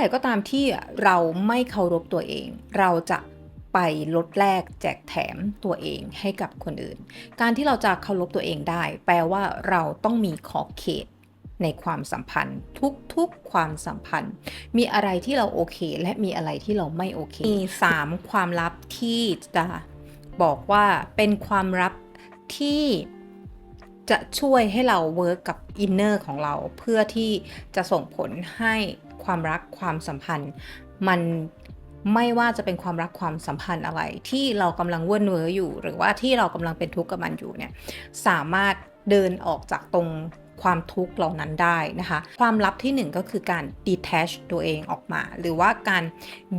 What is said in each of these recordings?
ไหร่ก็ตามที่เราไม่เคารพตัวเอง เราจะไปลดแลกแจกแถมตัวเองให้กับคนอื่น การที่เราจะเคารพตัวเองได้ แปลว่าเราต้องมีขอบเขตในความสัมพันธ์ ทุกๆความสัมพันธ์ มีอะไรที่เราโอเค และมีอะไรที่เราไม่โอเค มี 3 ความลับที่จะบอกว่าเป็นความลับที่จะช่วยให้เราเวิร์กกับอินเนอร์ของเราเพื่อที่จะส่งผลให้ ความรักความสัมพันธ์ มันไม่ว่าจะเป็นความรักความสัมพันธ์อะไร ที่เรากำลังเว่นเวออยู่ หรือว่าที่เรากำลังเป็นทุกข์กับมันอยู่เนี่ยสามารถเดินออกจากตรงความทุกข์เหล่านั้นได้นะคะ ความลับที่หนึ่งก็คือการ detach ตัวเองออกมา หรือว่าการ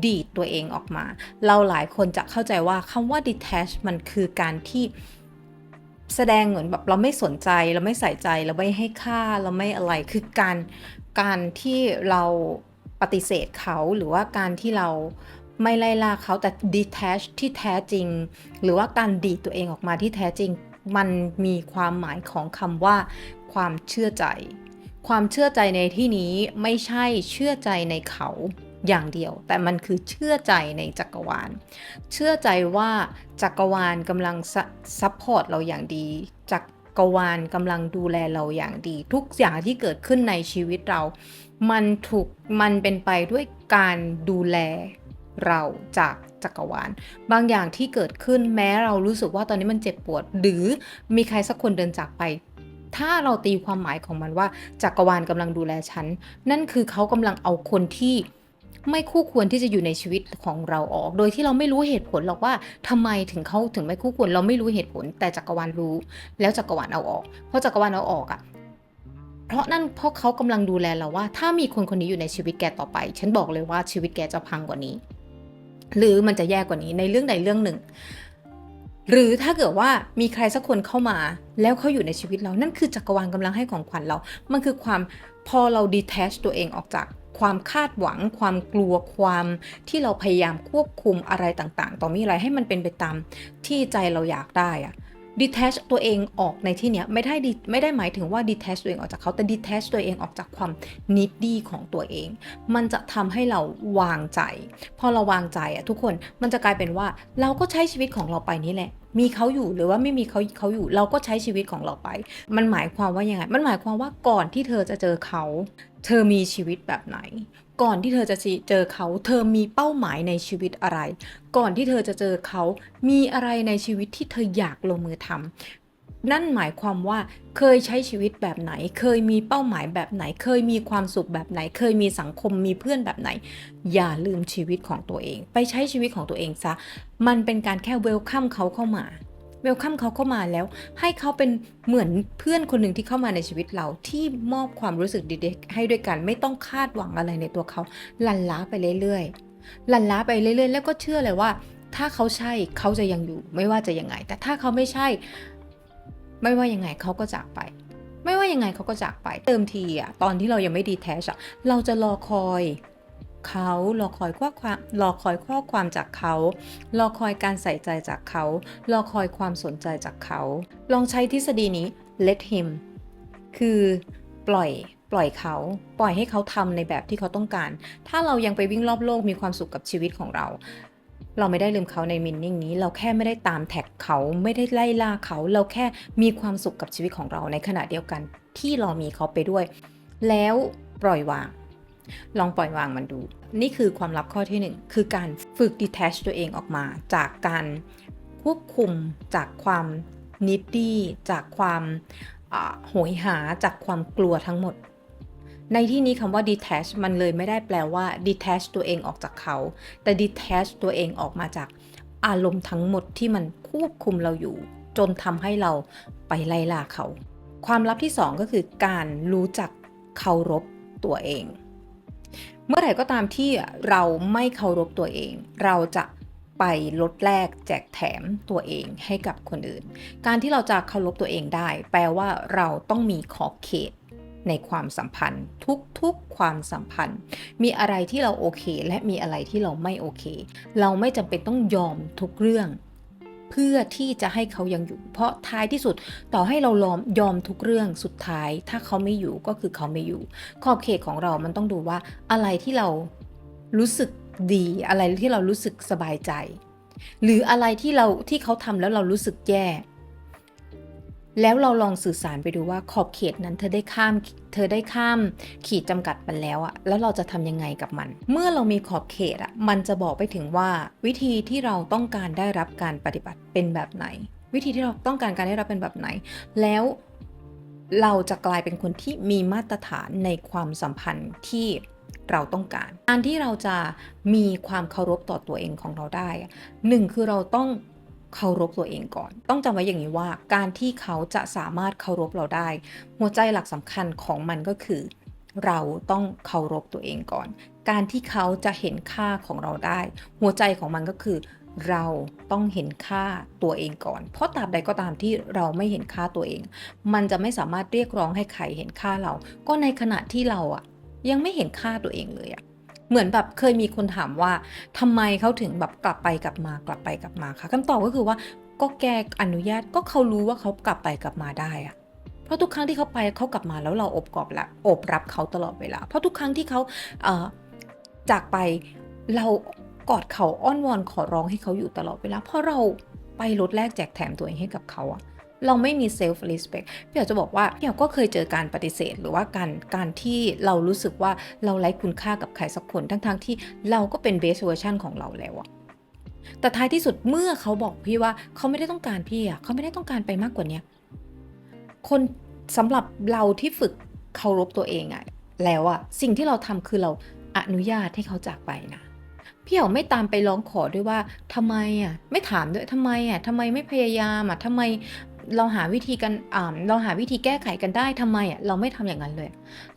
ดีดตัวเองออกมา เราหลายคนจะเข้าใจว่าคำว่า detach มันคือการที่แสดงเหมือนแบบเราไม่สนใจเราไม่ใส่ใจเราไม่ให้ค่าเราไม่อะไรคือการ การที่เราปฏิเสธเขาหรือว่าการที่เราไม่ไล่ล่าเขาแต่ detach ที่แท้จริง หรือว่าการดีตัวเองออกมาที่แท้จริง มันมีความหมายของคำว่า ความเชื่อใจ ความเชื่อใจในที่นี้ไม่ใช่เชื่อใจในเขาอย่างเดียว แต่มันคือเชื่อใจในจักรวาล เชื่อใจว่าจักรวาลกำลังซัพพอร์ตเราอย่างดีจัก รวาลกำลังดูแลเราอย่างดี ทุกอย่างที่เกิดขึ้นในชีวิตเรา มันถูกมันเป็นไปด้วยการดูแลเราจากจักรวาล บางอย่างที่เกิดขึ้นแม้เรารู้สึกว่าตอนนี้มันเจ็บปวด หรือมีใครสักคนเดินจากไป ถ้าเราตีความหมายของมันว่าจักรวาลกำลังดูแลฉัน นั่นคือเขากำลังเอาคนที่ ไม่คู่ควรที่จะอยู่ในชีวิตของเราออก โดยที่เราไม่รู้เหตุผลหรอกว่าทำไมถึงเขาถึงไม่คู่ควร เราไม่รู้เหตุผล แต่จักรวาลรู้ แล้วจักรวาลเอาออกเพราะจักรวาลเอาออกอะเพราะนั่นเพราะเขากำลังดูแลเราว่า ถ้ามีคนคนนี้อยู่ในชีวิตแกต่อไป ฉันบอกเลยว่าชีวิตแกจะพังกว่านี้ หรือมันจะแย่กว่านี้ในเรื่องใดเรื่องหนึ่ง หรือถ้าเกิดว่ามีใครสักคนเข้ามา แล้วเขาอยู่ในชีวิตเรา นั่นคือจักรวาลกำลังให้ของขวัญเรา มันคือความพอเรา detach ตัวเองออกจาก ความคาดหวัง ความกลัวความที่เราพยายามควบคุมอะไรต่างๆ ต่อมีอะไรให้มันเป็นไปตามที่ใจเราอยากได้อะ detach ตัวเองออกในที่เนี้ยไม่ได้ไม่ได้หมายถึงว่า detach ตัวเองออกจากเขาแต่ detach ตัวเองออกจากความ needy ของตัวเอง มันจะทำให้เราวางใจ พอเราวางใจอะทุกคนมันจะกลายเป็นว่าเราก็ใช้ชีวิตของเราไปนี่แหละ มีเขาอยู่หรือว่าไม่มีเขาเขาอยู่ เราก็ใช้ชีวิตของเราไป มันหมายความว่ายังไง มันหมายความว่าก่อนที่เธอจะเจอเขา เธอมีชีวิตแบบไหน ก่อนที่เธอจะเจอเขา เธอมีเป้าหมายในชีวิตอะไร ก่อนที่เธอจะเจอเขา มีอะไรในชีวิตที่เธออยากลงมือทำนั่นหมายความว่าเคยใช้ชีวิตแบบไหน เคยมีเป้าหมายแบบไหน เคยมีความสุขแบบไหน เคยมีสังคมมีเพื่อนแบบไหน อย่าลืมชีวิตของตัวเอง ไปใช้ชีวิตของตัวเองซะ มันเป็นการแค่เวลคัมเขาเข้ามา เวลคัมเขาเข้ามาแล้ว ให้เขาเป็นเหมือนเพื่อนคนหนึ่งที่เข้ามาในชีวิตเราที่มอบความรู้สึกดีๆให้ด้วยกันไม่ต้องคาดหวังอะไรในตัวเขาลันล้าไปเรื่อยๆลันล้าไปเรื่อยๆ แล้วก็เชื่อเลยว่า ถ้าเขาใช่เขาจะยังอยู่ ไม่ว่าจะยังไง แต่ถ้าเขาไม่ใช่ ไม่ว่ายังไงเขาก็จากไปไม่ว่ายังไงเขาก็จากไปเติมทีอะตอนที่เรายังไม่ดีแทชอะเราจะรอคอย เขารอคอยข้อความรอคอยข้อความจากเขารอคอยการใส่ใจจากเขารอคอยความสนใจจากเขา ลองใช้ทฤษฎีนี้ let him คือปล่อยปล่อยเขา ปล่อยให้เขาทำในแบบที่เขาต้องการ ถ้าเรายังไปวิ่งรอบโลกมีความสุขกับชีวิตของเรา เราไม่ได้ลืมเขาในมินนิ่งนี้ เราแค่ไม่ได้ตามแท็กเขาไม่ได้ไล่ล่าเขา เราแค่มีความสุขกับชีวิตของเราในขณะเดียวกันที่เรามีเขาไปด้วย แล้วปล่อยวาง ลองปล่อยวางมันดู นี่คือความลับข้อที่ 1 คือการฝึก detach ตัวเองออกมา จากการควบคุมจากความนิดดี้จากความโหยหาจากความกลัวทั้งหมด ในที่นี้คำว่า detach มันเลยไม่ได้แปลว่า detach ตัวเองออกจากเขา แต่ detach ตัวเองออกมาจากอารมณ์ทั้งหมดที่มันควบคุมเราอยู่ จนทำให้เราไปไล่ล่าเขา ความลับที่ 2 ก็คือการรู้จักเคารพตัวเอง เมื่อไหร่ก็ตามที่เราไม่เคารพตัวเอง เราจะไปลดแลกแจกแถมตัวเองให้กับคนอื่น การที่เราจะเคารพตัวเองได้ แปลว่าเราต้องมีขอบเขตในความสัมพันธ์ ทุกๆความสัมพันธ์ มีอะไรที่เราโอเค และมีอะไรที่เราไม่โอเค เราไม่จำเป็นต้องยอมทุกเรื่อง เพื่อที่จะให้เขายังอยู่ เพราะท้ายที่สุดต่อให้เรายอมยอมทุกเรื่องสุดท้าย ถ้าเขาไม่อยู่ก็คือเขาไม่อยู่ ขอบเขตของเรามันต้องดูว่าอะไรที่เรารู้สึกดีอะไรที่เรารู้สึกสบายใจ หรืออะไรที่เราที่เขาทำแล้วเรารู้สึกแย่ แล้วเราลองสื่อสารไปดูว่าขอบเขตนั้นเธอได้ข้าม เธอได้ข้ามขีดจำกัดมันแล้วอะแล้วเราจะทำยังไงกับมัน เมื่อเรามีขอบเขตอะมันจะบอกไปถึงว่าวิธีที่เราต้องการได้รับการปฏิบัติเป็นแบบไหน วิธีที่เราต้องการการได้รับเป็นแบบไหน แล้วเราจะกลายเป็นคนที่มีมาตรฐานในความสัมพันธ์ที่เราต้องการ การที่เราจะมีความเคารพต่อตัวเองของเราได้หนึ่งคือเราต้อง เคารพตัวเองก่อน ต้องจำไว้อย่างนี้ว่า การที่เขาจะสามารถเคารพเราได้ หัวใจหลักสำคัญของมันก็คือ เราต้องเคารพตัวเองก่อน การที่เขาจะเห็นค่าของเราได้ หัวใจของมันก็คือ เราต้องเห็นค่าตัวเองก่อน เพราะตราบใดก็ตามที่เราไม่เห็นค่าตัวเอง มันจะไม่สามารถเรียกร้องให้ใครเห็นค่าเรา ก็ในขณะที่เราอะยังไม่เห็นค่าตัวเองเลยอะ เหมือนแบบเคยมีคนถามว่าทำไมเขาถึงแบบกลับไปกลับมากลับไปกลับมาคะคำตอบก็คือว่าก็แกอนุญาตก็เขารู้ว่าเขากลับไปกลับมาได้อะเพราะทุกครั้งที่เขาไปเขากลับมาแล้วเราอบกอบละอบรับเขาตลอดเวลา เพราะทุกครั้งที่เขาเจากไปเรากอดเขาอ้อนวอนขอร้องให้เขาอยู่ตลอดเวลาเพราะเราไปลดแลกแจกแถมตัวเองให้กับเขาอะ เราไม่มี self respect พี่อยากจะบอกว่าพี่อยากก็เคยเจอการปฏิเสธ หรือว่าการการที่เรารู้สึกว่าเราไร้คุณค่ากับใครสักคนทั้งๆทที่เราก็เป็น best version ของเราแล้วอะแต่ท้ายที่สุดเมื่อเขาบอกพี่ว่าเขาไม่ได้ต้องการพี่อะเขาไม่ได้ต้องการไปมากกว่าเนี้ยคนสำหรับเราที่ฝึกเคารพตัวเองอะแล้วอะสิ่งที่เราทำคือเราอนุญาตให้เขาจากไปนะพี่เอ๋ไม่ตามไปร้องขอด้วยว่าทำไมอะไม่ถามด้วยทำไมอะทำไมไม่พยายามอะทำไม เราหาวิธีกันเราหาวิธีแก้ไขกันได้ทำไมอะเราไม่ทำอย่างนั้นเลย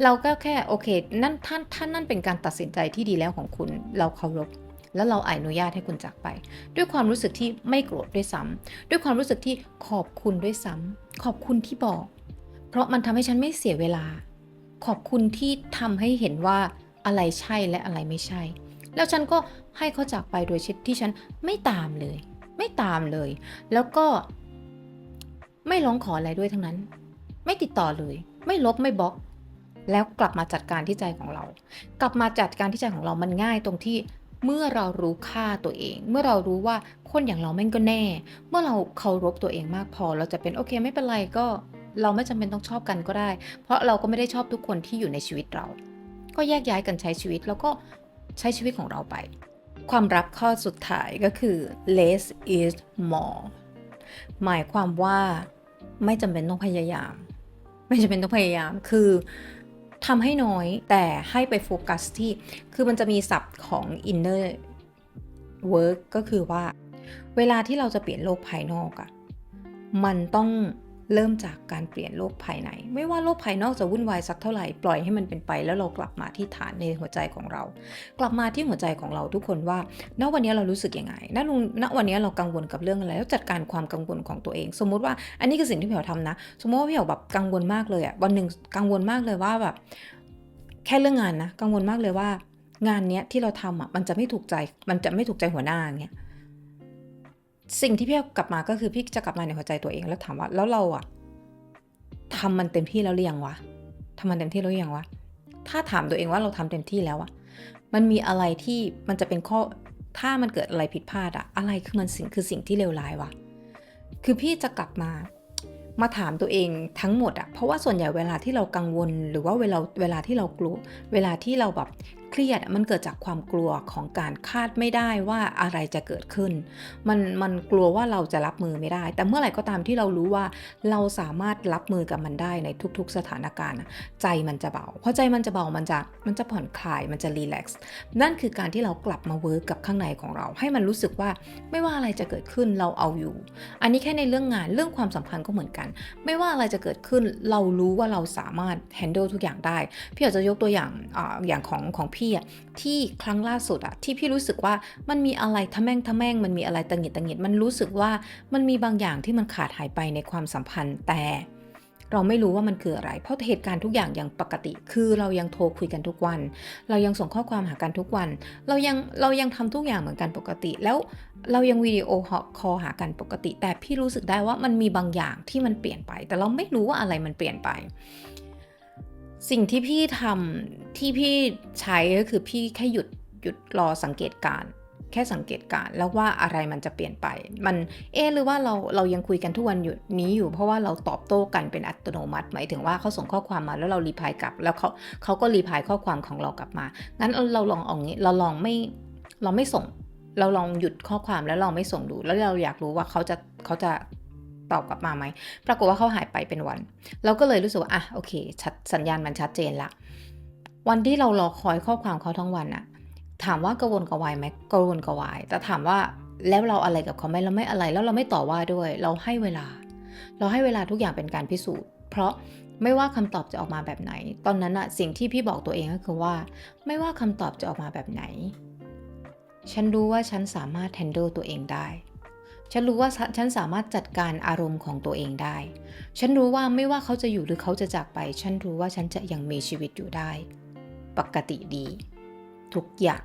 เราก็แค่โอเคนั่นท่านท่านนั่นเป็นการตัดสินใจที่ดีแล้วของคุณเราเคารพแล้วเราอนุญาตให้คุณจากไป ด้วยความรู้สึกที่ไม่โกรธด้วยซ้ำด้วยความรู้สึกที่ขอบคุณด้วยซ้ำขอบคุณที่บอก เพราะมันทำให้ฉันไม่เสียเวลา ขอบคุณที่ทำให้เห็นว่าอะไรใช่และอะไรไม่ใช่ แล้วฉันก็ให้เขาจากไปโดยที่ฉันไม่ตามเลย ไม่ตามเลย แล้วก็ ไม่ร้องขออะไรด้วยทั้งนั้น ไม่ติดต่อเลย ไม่ลบไม่บล็อก แล้วกลับมาจัดการที่ใจของเรา กลับมาจัดการที่ใจของเรามันง่ายตรงที่เมื่อเรารู้ค่าตัวเอง เมื่อเรารู้ว่าคนอย่างเราแม่งก็แน่ เมื่อเราเคารพตัวเองมากพอ เราจะเป็นโอเคไม่เป็นไรก็ เราไม่จำเป็นต้องชอบกันก็ได้ เพราะเราก็ไม่ได้ชอบทุกคนที่อยู่ในชีวิตเรา ก็แยกย้ายกันใช้ชีวิตแล้วก็ใช้ชีวิตของเราไป ความรับข้อสุดท้ายก็คือ less is more หมายความว่า ไม่จำเป็นต้องพยายาม ไม่จำเป็นต้องพยายามคือทำให้น้อยแต่ให้ไปโฟกัสที่ คือมันจะมีศัพท์ของ inner work ก็คือว่า เวลาที่เราจะเปลี่ยนโลกภายนอกอะมันต้อง เริ่มจากการเปลี่ยนโลกภายใน ไม่ว่าโลกภายนอกจะวุ่นวายสักเท่าไหร่ปล่อยให้มันเป็นไป แล้วเรากลับมาที่ฐานในหัวใจของเรา กลับมาที่หัวใจของเราทุกคนว่าณวันนี้เรารู้สึกยังไงณณวันนี้เรากังวลกับเรื่องอะไรแล้วจัดการความกังวลของตัวเอง สมมุติว่าอันนี้คือสิ่งที่พี่เหวทำนะ สมมติว่าพี่เหวแบบกังวลมากเลยอะวันหนึ่งกังวลมากเลยว่าแบบแค่เรื่องงานนะกังวลมากเลยว่า งานเนี้ยที่เราทำอะมันจะไม่ถูกใจมันจะไม่ถูกใจหัวหน้าอย่างเงี้ย สิ่งที่พี่กลับมาก็คือพี่จะกลับมาในหัวใจตัวเองแล้วถามว่าแล้วเราอะทำมันเต็มที่แล้วหรือยังวะทำมันเต็มที่แล้วหรือยังวะถ้าถามตัวเองว่าเราทำเต็มที่แล้วอะมันมีอะไรที่มันจะเป็นข้อถ้ามันเกิดอะไรผิดพลาดอะอะไรคือมันสิ่งคือสิ่งที่เลวร้ายวะคือพี่จะกลับมามาถามตัวเองทั้งหมดอะเพราะว่าส่วนใหญ่เวลาที่เรากังวล หรือว่าเวลาเวลาที่เรากลัว เวลาที่เราแบบ เครียดมันเกิดจากความกลัวของการคาดไม่ได้ว่าอะไรจะเกิดขึ้น มันมันกลัวว่าเราจะรับมือไม่ได้ แต่เมื่อไหร่ก็ตามที่เรารู้ว่าเราสามารถรับมือกับมันได้ในทุก ๆ สถานการณ์ ใจมันจะเบาพอใจมันจะเบามันจะมันจะผ่อนคลายมันจะรีแลกซ์นั่นคือการที่เรากลับมาเวิร์กกับข้างในของเรา ให้มันรู้สึกว่าไม่ว่าอะไรจะเกิดขึ้นเราเอาอยู่ อันนี้แค่ในเรื่องงานเรื่องความสัมพันธ์ก็เหมือนกัน ไม่ว่าอะไรจะเกิดขึ้นเรารู้ว่าเราสามารถ handle ทุกอย่างได้พี่อากจะยกตัวอย่างออย่างของของพี่อะที่ครั้งล่าสุดอะที่พี่รู้สึกว่ามันมีอะไรทะแม่งทะแม่งมันมีอะไรตังหิดตังหิดมันรู้สึกว่ามันมีบางอย่างที่มันขาดหายไปในความสัมพันธ์แต่เราไม่รู้ว่ามันคืออะไร เพราะเหตุการณ์ทุกอย่างยังปกติ คือเรายังโทรคุยกันทุกวัน เรายังส่งข้อความหากันทุกวัน เรายังเรายังทำทุกอย่างเหมือนกันปกติ แล้วเรายังวิดีโอคอลหากันปกติ แต่พี่รู้สึกได้ว่ามันมีบางอย่างที่มันเปลี่ยนไป แต่เราไม่รู้ว่าอะไรมันเปลี่ยนไป สิ่งที่พี่ทำที่พี่ใช้ก็คือพี่แค่หยุดหยุดรอสังเกตการแค่สังเกตการแล้วว่าอะไรมันจะเปลี่ยนไป มันเอะหรือว่าเราเรายังคุยกันทุกวันอยู่นี้อยู่ เพราะว่าเราตอบโต้กันเป็นอัตโนมัติ หมายถึงว่าเขาส่งข้อความมาแล้วเรารีพายกลับ แล้วเขาเขาก็รีพายข้อความของเรากลับมางั้นเราลองเอางี้เราลองไม่เราไม่ส่ง เราลองหยุดข้อความแล้วเราไม่ส่งดู แล้วเราอยากรู้ว่าเขาจะเขาจะ ตอบกลับมาไหม ปรากฏว่าเขาหายไปเป็นวัน เราก็เลยรู้สึกว่าอะโอเคชัดสัญญาณมันชัดเจนละ วันที่เรารอคอยข้อความเขาทั้งวันอะถามว่ากระวนกระวายไหมกระวนกระวาย แต่ถามว่าแล้วเราอะไรกับเขาไหมเราไม่อะไรแล้วเราไม่ต่อว่าด้วย เราให้เวลา เราให้เวลาทุกอย่างเป็นการพิสูจน์ เพราะไม่ว่าคำตอบจะออกมาแบบไหน ตอนนั้นอะสิ่งที่พี่บอกตัวเองก็คือว่า ไม่ว่าคำตอบจะออกมาแบบไหน ฉันรู้ว่าฉันสามารถ handle ตัวเองได้ ฉันรู้ว่าฉันสามารถจัดการอารมณ์ของตัวเองได้ ฉันรู้ว่าไม่ว่าเขาจะอยู่หรือเขาจะจากไป ฉันรู้ว่าฉันจะยังมีชีวิตอยู่ได้ ปกติดี ทุกอย่าง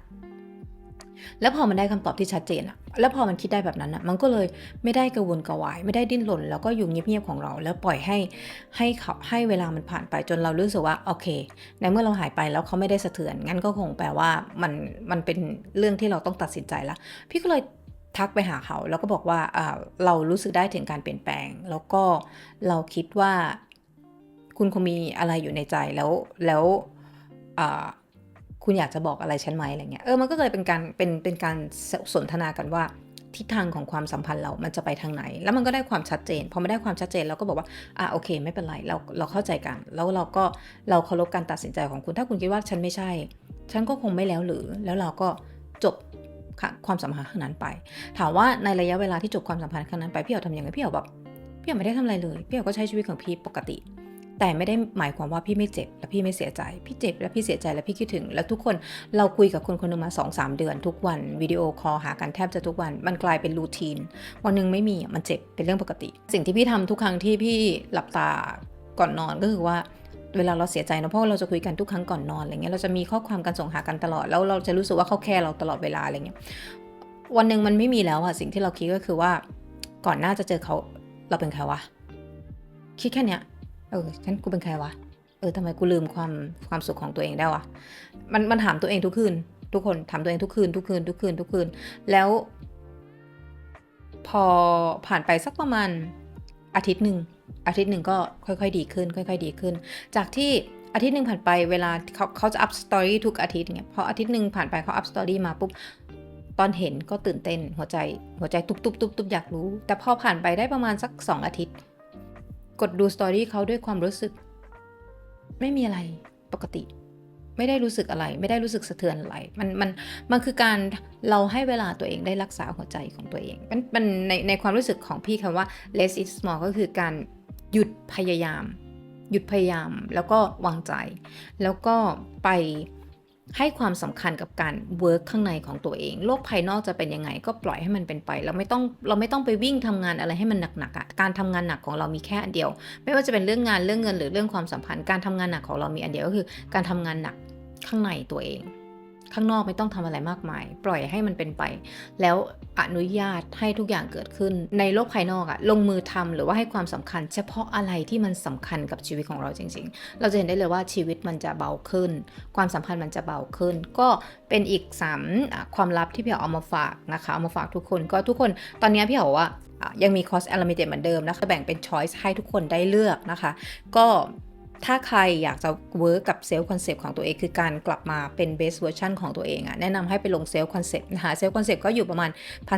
แล้วพอมันได้คำตอบที่ชัดเจนอะแล้วพอมันคิดได้แบบนั้นอะมันก็เลยไม่ได้กระวนกระวาย ไม่ได้ดิ้นรนแล้วก็อยู่เงียบๆของเรา แล้วปล่อยให้ให้เขาให้เวลามันผ่านไปจนเรารู้สึกว่าโอเค ในเมื่อเราหายไปแล้วเขาไม่ได้สะเทือน งั้นก็คงแปลว่ามันมันเป็นเรื่องที่เราต้องตัดสินใจละพี่ก็เลย ทักไปหาเขา แล้วก็บอกว่าเรารู้สึกได้ถึงการเปลี่ยนแปลง แล้วก็เราคิดว่าคุณคงมีอะไรอยู่ในใจแล้วแล้วคุณอยากจะบอกอะไรฉันไหมอะไรเงี้ยเออมันก็เลยเป็นการเป็นเป็นการสนทนากันว่าทิศทางของความสัมพันธ์เรามันจะไปทางไหน แล้วมันก็ได้ความชัดเจน พอไม่ได้ความชัดเจนเราก็บอกว่า อะโอเค ไม่เป็นไร เราเราเข้าใจกัน แล้วเราก็เราเคารพการตัดสินใจของคุณ ถ้าคุณคิดว่าฉันไม่ใช่ ฉันก็คงไม่แล้วหรือ แล้วเราก็จบ ความสัมพันธ์ครั้งนั้นไป ถามว่าในระยะเวลาที่จบความสัมพันธ์ครั้งนั้นไปพี่เอาทำยังไงพี่เอาแบบพี่เอาไม่ได้ทำอะไรเลยพี่เอาก็ใช้ชีวิตของพี่ปกติ แต่ไม่ได้หมายความว่าพี่ไม่เจ็บและพี่ไม่เสียใจ พี่เจ็บและพี่เสียใจและพี่คิดถึง แล้วทุกคนเราคุยกับคนคนนึงมา2อสเดือน ทุกวันวิดีโอคอลหากันแทบจะทุกวันมันกลายเป็นรูทีนวันหนึ่งไม่มีมันเจ็บเป็นเรื่องปกติ สิ่งที่พี่ทำทุกครั้งที่พี่หลับตาก่อนนอนก็คือว่า เวลาเราเสียใจนะเพราะเราจะคุยกันทุกครั้งก่อนนอนอะไรเงี้ยเราจะมีข้อความกันส่งหากันตลอด แล้วเราจะรู้สึกว่าเขาแคร์เราตลอดเวลาอะไรเงี้ยวันหนึ่งมันไม่มีแล้วอะสิ่งที่เราคิดก็คือว่าก่อนหน้าจะเจอเขาเราเป็นใครวะคิดแค่เนี้ยเออฉันกูเป็นใครวะเออทำไมกูลืมความความสุขของตัวเองได้วะมันมันถามตัวเองทุกคืน ทุกคนถามตัวเองทุกคืนทุกคืนทุกคืนทุกคืน แล้ว พอผ่านไปสักประมาณอาทิตย์หนึ่ง อาทิตย์หนึ่งก็ค่อยๆดีขึ้น ค่อย ๆ ดีขึ้น จากที่อาทิตย์หนึ่งผ่านไปเวลาเขาเขาจะอัพสตอรี่ทุกอาทิตย์เนี่ยพออาทิตย์หนึ่งผ่านไปเขาอัพสตอรี่มาปุ๊บตอนเห็นก็ตื่นเต้นหัวใจ หัวใจตุบตุบตุบตุบอยากรู้ แต่พอผ่านไปได้ประมาณสัก 2 อาทิตย์ กดดูสตอรี่เขาด้วยความรู้สึก ไม่มีอะไรปกติ ไม่ได้รู้สึกอะไร ไม่ได้รู้สึกสะเทือนอะไร มันมันมันคือการเราให้เวลาตัวเองได้รักษาหัวใจของตัวเองมันมันในในความรู้สึกของพี่คำว่า less is more ก็คือการ หยุดพยายาม หยุดพยายามแล้วก็วางใจ แล้วก็ไปให้ความสำคัญกับการเวิร์กข้างในของตัวเอง โลกภายนอกจะเป็นยังไง ก็ปล่อยให้มันเป็นไป เราไม่ต้องเราไม่ต้องไปวิ่งทำงานอะไรให้มันหนักๆอะการทำงานหนักของเรามีแค่อันเดียว ไม่ว่าจะเป็นเรื่องงานเรื่องเงินหรือเรื่องความสัมพันธ์ การทำงานหนักของเรามีอันเดียวก็คือ การทำงานหนักข้างในตัวเอง ข้างนอกไม่ต้องทำอะไรมากมาย ปล่อยให้มันเป็นไป แล้วอนุญาตให้ทุกอย่างเกิดขึ้น ในโลกภายนอกอะลงมือทำหรือว่าให้ความสำคัญ เฉพาะอะไรที่มันสำคัญกับชีวิตของเราจริง ๆ เราจะเห็นได้เลยว่าชีวิตมันจะเบาขึ้น ความสัมพันธ์มันจะเบาขึ้น ก็เป็นอีก3ความลับที่พี่เอามาฝากนะคะเอามาฝากทุกคนก็ทุกคนตอนนี้พี่เอาว่ายังมีคอสแอล i มิเตเหมือนเดิมนะคะแบ่งเป็นช้อยส์ให้ทุกคนได้เลือกนะคะ ก็ ถ้าใครอยากจะเวิร์กกับเซลล์คอนเซปต์ของตัวเองคือการกลับมาเป็นเบสเวอร์ชันของตัวเองอะแนะนำให้ไปลงเซลล์คอนเซปต์นะคะเซลล์คอนเซปต์ก็อยู่ประมาณ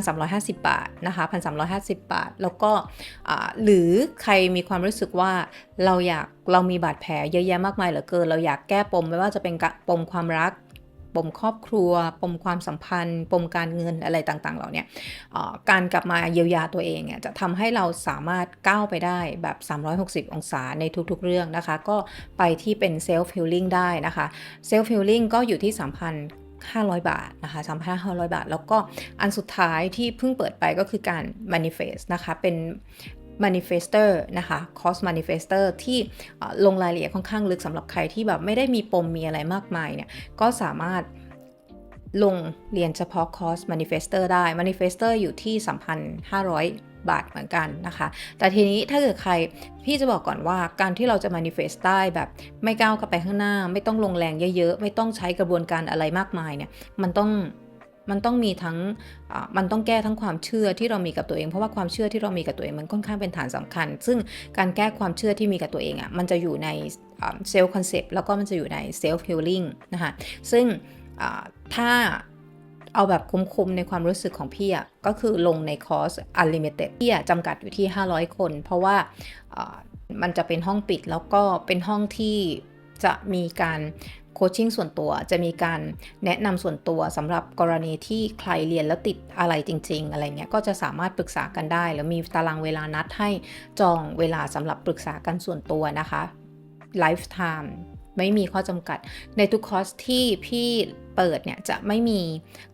1,350 บาทนะคะ1,350 บาท แล้วก็หรือใครมีความรู้สึกว่าเราอยากเรามีบาดแผลเยอะแยะมากมายเหลือเกิน เราอยากแก้ปมไม่ว่าจะเป็นปมความรัก ปมครอบครัว ปมความสัมพันธ์ ปมการเงินอะไรต่างๆ เหล่านี้การกลับมาเยียวยาตัวเองเนี่ยจะทำให้เราสามารถก้าวไปได้แบบ 360 องศาในทุกๆเรื่องนะคะ ก็ไปที่เป็นเซลฟ์ฮิลลิ่งได้นะคะเซลฟ์ฮิลลิ่งก็อยู่ที่ 3,500 บาทนะคะ3,500 บาท แล้วก็อันสุดท้ายที่เพิ่งเปิดไปก็คือการ manifest นะคะเป็น manifester นะคะ cost manifester ที่ลงรายละเอียดค่อนข้างลึกสำหรับใครที่แบบไม่ได้มีปมมีอะไรมากมายเนี่ย ก็สามารถลงเรียนเฉพาะคอร์ส Manifestor ได้ Manifestor อยู่ที่ 3,500 บาทเหมือนกันนะคะ แต่ทีนี้ถ้าเกิดใคร พี่จะบอกก่อนว่าการที่เราจะ manifest ได้แบบไม่ก้าวเข้าไปข้างหน้า ไม่ต้องลงแรงเยอะๆ ไม่ต้องใช้กระบวนการอะไรมากมายเนี่ย มันต้อง มันต้องมีทั้งมันต้องแก้ทั้งความเชื่อที่เรามีกับตัวเอง เพราะว่าความเชื่อที่เรามีกับตัวเองมันค่อนข้างเป็นฐานสำคัญ ซึ่งการแก้ความเชื่อที่มีกับตัวเองอะมันจะอยู่ในเซลล์คอนเซปต์แล้วก็มันจะอยู่ในเซลฟ์ฮิลลิ่งนะคะซึ่งถ้าเอาแบบคุ้มๆในความรู้สึกของพี่อะก็คือลงในคอร์ส Unlimited พี่อะจำกัดอยู่ที่ 500 คน เพราะว่ามันจะเป็นห้องปิดแล้วก็เป็นห้องที่จะมีการ คชชิ่งส่วนตัวจะมีการแนะนำส่วนตัวสำหรับกรณีที่ใครเรียนแล้วติดอะไรจริง ๆ อะไรเงี้ยก็จะสามารถปรึกษากันได้ แล้วมีตารางเวลานัดให้จองเวลาสำหรับปรึกษากันส่วนตัวนะคะไลฟ์ไทม์ไม่มีข้อจำกัดในทุกคอร์สที่พี่ เปิดเนี่ยจะไม่มี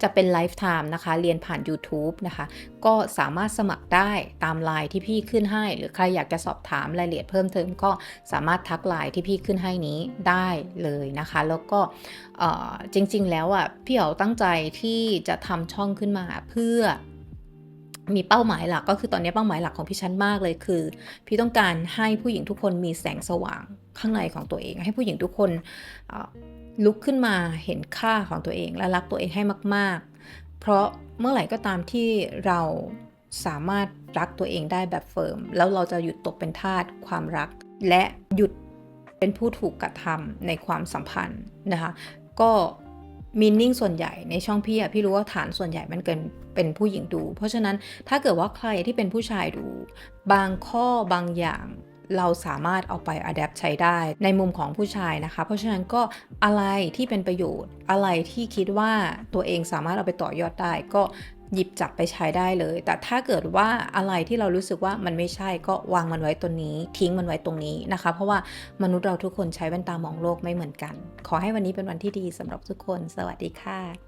จะเป็นไลฟ์ไทม์นะคะ เรียนผ่าน YouTube นะคะ ก็สามารถสมัครได้ตามไลน์ที่พี่ขึ้นให้ หรือใครอยากจะสอบถามรายละเอียดเพิ่มเติมก็สามารถทักไลน์ที่พี่ขึ้นให้นี้ได้เลยนะคะ แล้วก็จริงๆ แล้วอะพี่เอ๋ตั้งใจที่จะทำช่องขึ้นมาเพื่อมีเป้าหมายหลักก็คือตอนนี้เป้าหมายหลักของพี่ชั้นมากเลยคือ พี่ต้องการให้ผู้หญิงทุกคนมีแสงสว่างข้างในของตัวเอง ให้ผู้หญิงทุกคน ลุกขึ้นมาเห็นค่าของตัวเองและรักตัวเองให้มาก ๆ เพราะเมื่อไหร่ก็ตามที่เราสามารถรักตัวเองได้แบบเฟิร์ม แล้วเราจะหยุดตกเป็นทาสความรัก และหยุดเป็นผู้ถูกกระทำในความสัมพันธ์นะคะก็มินนิ่งส่วนใหญ่ในช่องพี่อะพี่รู้ว่าฐานส่วนใหญ่มันเกินเป็นผู้หญิงดู เพราะฉะนั้นถ้าเกิดว่าใครที่เป็นผู้ชายดู บางข้อบางอย่าง เราสามารถเอาไปอัดแอปใช้ได้ในมุมของผู้ชายนะคะ เพราะฉะนั้นก็อะไรที่เป็นประโยชน์ อะไรที่คิดว่าตัวเองสามารถเอาไปต่อยอดได้ก็หยิบจับไปใช้ได้เลย แต่ถ้าเกิดว่าอะไรที่เรารู้สึกว่ามันไม่ใช่ก็วางมันไว้ตรงนี้ ทิ้งมันไว้ตรงนี้นะคะ เพราะว่ามนุษย์เราทุกคนใช้แว่นตามองโลกไม่เหมือนกัน ขอให้วันนี้เป็นวันที่ดีสำหรับทุกคน สวัสดีค่ะ